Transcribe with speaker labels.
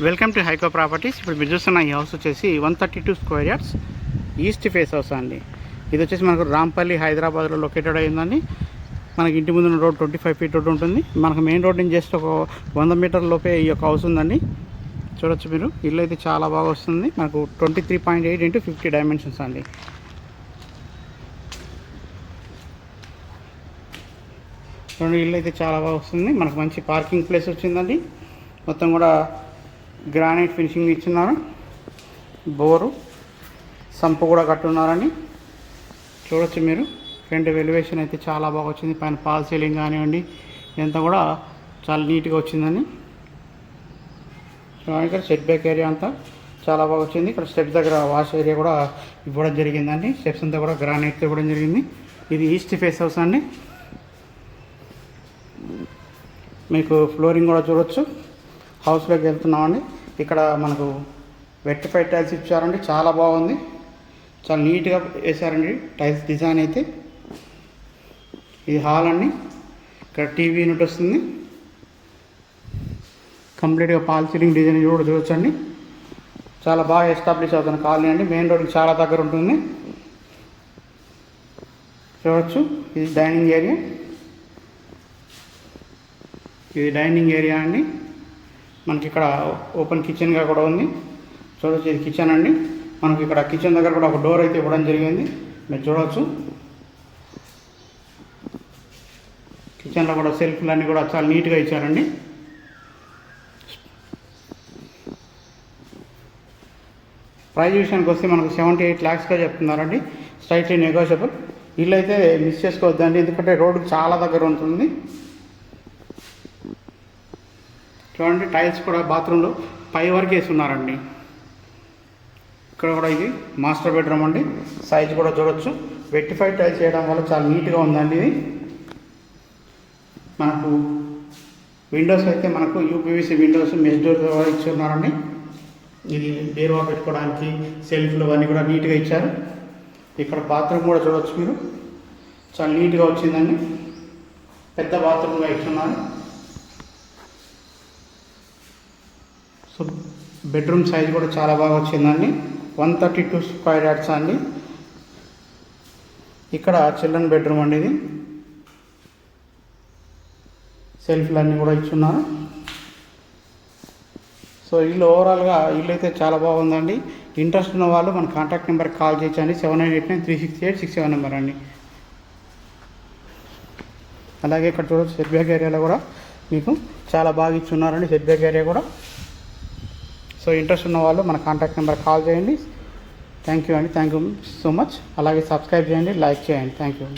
Speaker 1: Welcome to హైకో properties. ఇప్పుడు మీరు చూస్తున్న ఈ హౌస్ వచ్చేసి one thirty two square yards east face house అండి. ఇది వచ్చేసి మనకు రాంపల్లి హైదరాబాద్లో లొకేటెడ్ అయిందండి మనకి ఇంటి ముందు road twenty five feet road ఉంటుంది. మనకు మెయిన్ రోడ్ నుంచి జస్ట్ ఒక వంద మీటర్ లోపే ఈ యొక్క హౌస్ ఉందండి. చూడొచ్చు మీరు. ఇల్లు అయితే చాలా బాగా వస్తుంది. మనకు twenty three point eight into fifty dimensions అండి. రెండు ఇల్లు అయితే చాలా బాగా వస్తుంది. మనకు మంచి పార్కింగ్ ప్లేస్ వచ్చిందండి. మొత్తం కూడా గ్రానైట్ ఫినిషింగ్ ఇచ్చినారు బోరు సంపు కూడా కట్టున్నారని. చూడొచ్చు మీరు. ఫ్రంట్ వెలివేషన్ అయితే చాలా బాగా వచ్చింది. పైన పాల్ సీలింగ్ కానివ్వండి ఇదంతా కూడా చాలా నీట్గా వచ్చిందని. చూడండి ఇక్కడ సెట్ బ్యాక్ ఏరియా అంతా చాలా బాగా వచ్చింది. ఇక్కడ స్టెప్స్ దగ్గర వాష్ ఏరియా కూడా ఇవ్వడం జరిగిందండి. స్టెప్స్ అంతా కూడా గ్రానైట్తో ఇవ్వడం జరిగింది. ఇది ఈస్ట్ ఫేస్ హౌస్ అండి. మీకు ఫ్లోరింగ్ కూడా చూడొచ్చు. హౌస్లోకి వెళ్తున్నామండి. ఇక్కడ మనకు వెట్టిఫై టైల్స్ ఇచ్చారండి. చాలా బాగుంది. చాలా నీట్గా వేశారండి. టైల్స్ డిజైన్ అయితే. ఇది హాల్ అండి. ఇక్కడ టీవీ యూనిట్ వస్తుంది. కంప్లీట్గా పాల్ సీలింగ్ డిజైన్ కూడా చూడొచ్చండి. చాలా బాగా ఎస్టాబ్లిష్ అవుతుంది కాలనీ అండి. మెయిన్ రోడ్కి చాలా దగ్గర ఉంటుంది. చూడొచ్చు. ఇది డైనింగ్ ఏరియా. ఇది డైనింగ్ ఏరియా అండి. మనకి ఇక్కడ ఓపెన్ కిచెన్గా కూడా ఉంది. చూడవచ్చు ఇది కిచెన్ అండి. మనకి ఇక్కడ కిచెన్ దగ్గర కూడా ఒక డోర్ అయితే ఇవ్వడం జరిగింది. మీరు చూడవచ్చు కిచెన్లో కూడా సెల్ఫ్లన్నీ కూడా చాలా నీట్గా ఇచ్చారండి. ప్రైజ్ విషయానికి వస్తే మనకు సెవెంటీ ఎయిట్ ల్యాక్స్గా చెప్తున్నారండి. Strictly negotiable. ఇల్లు అయితే మిస్ చేసుకోవద్దండి. ఎందుకంటే రోడ్డు చాలా దగ్గర ఉంటుంది. చూడండి టైల్స్ కూడా బాత్రూంలో పై వరకు వేసి ఉన్నారండి ఇక్కడ కూడా ఇది మాస్టర్ బెడ్రూమ్ అండి. సైజ్ కూడా చూడొచ్చు. వెట్టిఫైడ్ టైల్స్ చేయడం వల్ల చాలా నీట్గా ఉందండి ఇది. మనకు విండోస్ అయితే మనకు యూపీవీసీ విండోస్ మెస్ డోర్ ఇచ్చి ఉన్నారండి ఇది బీరువా పెట్టుకోవడానికి సెల్ఫ్లు అవన్నీ కూడా నీట్గా ఇచ్చారు. ఇక్కడ బాత్రూమ్ కూడా చూడవచ్చు మీరు. చాలా నీట్గా వచ్చిందండి. పెద్ద బాత్రూమ్గా ఇచ్చున్నారు. సో బెడ్రూమ్ సైజ్ కూడా చాలా బాగా వచ్చిందండి. One thirty two square yards అండి. ఇక్కడ చిల్డ్రన్ బెడ్రూమ్ అండి ఇది. సెల్ఫ్లు అన్నీ కూడా ఇచ్చున్నారు. సో ఇల్లు ఓవరాల్గా ఇల్లు అయితే చాలా బాగుందండి. ఇంట్రెస్ట్ ఉన్న వాళ్ళు మన కాంటాక్ట్ నెంబర్కి కాల్ చేయొచ్చండి seven nine eight nine three six eight six seven number అండి. అలాగే ఇక్కడ చూడవచ్చు సెట్ బ్యాక్ ఏరియాలో కూడా మీకు చాలా బాగా ఇచ్చున్నారండి. సెట్ బ్యాక్ ఏరియా కూడా సో ఇంట్రెస్ట్ ఉన్న వాళ్ళు మన కాంటాక్ట్ నెంబర్ కాల్ చేయండి. థ్యాంక్ యూ అండి. థ్యాంక్ యూ సో మచ్ అలాగే సబ్స్క్రైబ్ చేయండి లైక్ చేయండి. Thank you